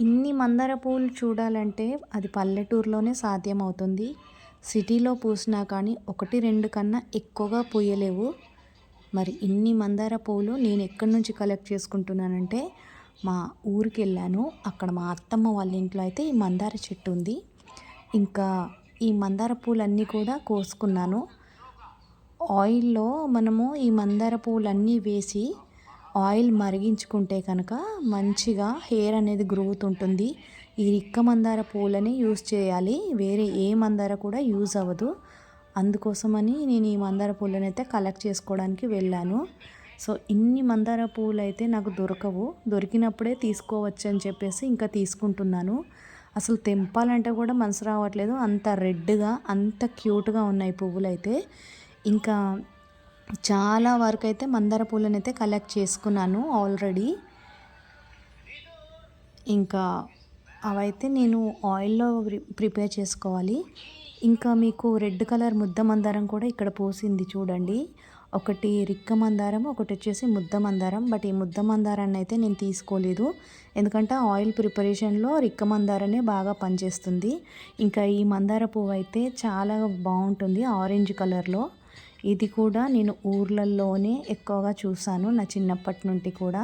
ఇన్ని మందార పూలు చూడాలంటే అది పల్లెటూరులోనే సాధ్యమవుతుంది. సిటీలో పూసినా కానీ ఒకటి రెండు కన్నా ఎక్కువగా పూయలేవు. మరి ఇన్ని మందార పూలు నేను ఎక్కడి నుంచి కలెక్ట్ చేసుకుంటున్నానంటే మా ఊరికి వెళ్ళాను. అక్కడ మా అత్తమ్మ వాళ్ళ ఇంట్లో అయితే ఈ మందార చెట్టు ఉంది. ఇంకా ఈ మందార పూలన్నీ కూడా కోసుకున్నాను. ఆయిల్లో మనము ఈ మందార పూలన్నీ వేసి ఆయిల్ మరిగించుకుంటే కనుక మంచిగా హెయిర్ అనేది గ్రోత్ ఉంటుంది. ఈ రిక్క మందార పూలని యూస్ చేయాలి. వేరే ఏ మందార కూడా యూజ్ అవ్వదు. అందుకోసమని నేను ఈ మందార పూలను అయితే కలెక్ట్ చేసుకోవడానికి వెళ్ళాను. సో ఇన్ని మందార పూలు అయితే నాకు దొరకవు. దొరికినప్పుడే తీసుకోవచ్చు అని చెప్పేసి ఇంకా తీసుకుంటున్నాను. అసలు తెంపాలంటే కూడా మనసు రావట్లేదు. అంత రెడ్గా అంత క్యూట్గా ఉన్నాయి పువ్వులు అయితే ఇంకా చాలా వరకు అయితే మందార పూలను అయితే కలెక్ట్ చేసుకున్నాను ఆల్రెడీ ఇంకా అవైతే నేను ఆయిల్లో ప్రిపేర్ చేసుకోవాలి. ఇంకా మీకు రెడ్ కలర్ ముద్ద మందారం కూడా ఇక్కడ పోసింది చూడండి. ఒకటి రిక్క మందారం ఒకటి వచ్చేసి ముద్ద మందారం. బట్ ఈ ముద్ద మందారాన్ని అయితే నేను తీసుకోలేదు. ఎందుకంటే ఆయిల్ ప్రిపరేషన్లో రిక్క మందారనే బాగా పనిచేస్తుంది. ఇంకా ఈ మందార పువ్వు అయితే చాలా బాగుంటుంది ఆరెంజ్ కలర్లో ఇది కూడా నేను ఊర్లలోనే ఎక్కువగా చూసాను నా చిన్నప్పటి నుండి కూడా.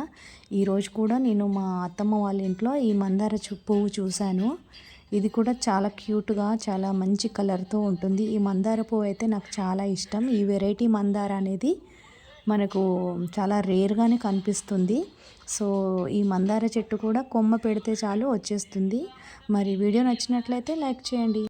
ఈరోజు కూడా నేను మా అత్తమ్మ వాళ్ళ ఇంట్లో ఈ మందార పువ్వు చూశాను. ఇది కూడా చాలా క్యూట్గా చాలా మంచి కలర్తో ఉంటుంది. ఈ మందార పువ్వు అయితే నాకు చాలా ఇష్టం. ఈ వెరైటీ మందార అనేది మనకు చాలా రేర్గానే కనిపిస్తుంది. సో ఈ మందార చెట్టు కూడా కొమ్మ పెడితే చాలు వచ్చేస్తుంది. మరి వీడియో నచ్చినట్లయితే లైక్ చేయండి.